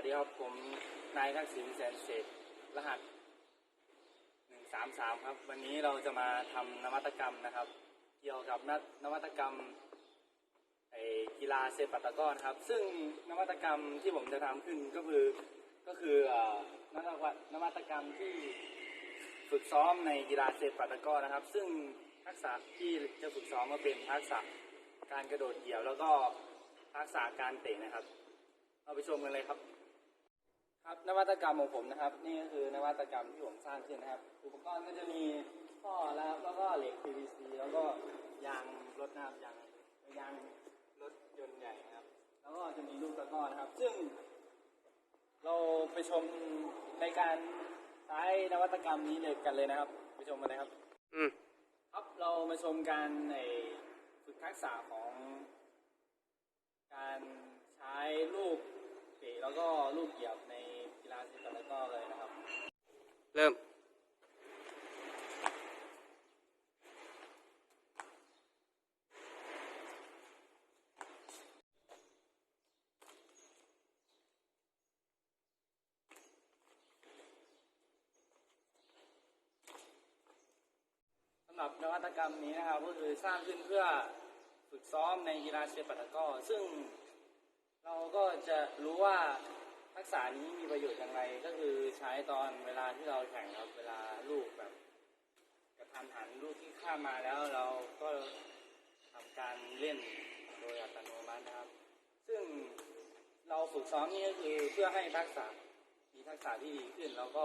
วัสดีครับผมนายทักษิณแสนเศษรหัสหนึ่งสามสามครับ วันนี้เราจะมาทำนวัตกรรมนะครับ เกี่ยวกับนนวัตกรรมไอกีฬาเซปัตตะก้อนครับ ซึ่งนวัตกรรมที่ผมจะทำขึ้นก็คือก็คือเอ่อนวัตนวัตกรรมที่ฝึกซ้อมในกีฬาเซปัตตะก้อนนะครับ ซึ่งทักษะที่จะฝึกซ้อมก็เป็นทักษะการกระโดดเหยียบแล้วก็ทักษะการเตะนะครับ เราไปชมกันเลยครับ ครับนวัตกรรมของผมนะครับ นี่ก็คือนวัตกรรมที่ผมสร้างขึ้นนะครับ อุปกรณ์ก็จะมีท่อแล้วแล้วก็เหล็ก PVC แล้วก็ยางรถนะครับยางยางรถยนต์ใหญ่นะครับ แล้วก็จะมีลูกตะกร้อนะครับ ซึ่ง เราไปชมในการใช้นวัตกรรมนี้เลยกันเลยนะครับ ไปชมกันเลยครับ อืมครับเรามาชมการในฝึกทักษะของการใช้ลูกเตะ แล้วก็ลูกเหยียบในกีฬาเซปัตะกร้อเลยนะครับ เริ่มสำหรับนวัตกรรมนี้นะครับก็คือสร้างขึ้นเพื่อฝึกซ้อมในกีฬาเชฟปัตตะกร้อซึ่งเราก็ จะรู้ว่าทักษะนี้มีประโยชน์อย่างไร ก็คือใช้ตอนเวลาที่เราแข่งครับเวลาลูกแบบกระทันหันลูกที่ข้ามมาแล้วเราก็ทำการเล่นโดยอัตโนมัตินะครับ ซึ่งเราฝึกซ้อมนี่ก็คือเพื่อให้ทักษะมีทักษะที่ดีขึ้นแล้วก็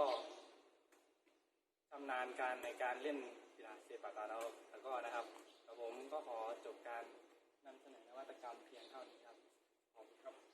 ชำนาญการในการเล่นกีฬาเซปักตะกร้อแล้วก็นะครับแล้วผมก็ขอจบการนำเสนอนวัตกรรมเพียงเท่านี้ครับขอบคุณครับ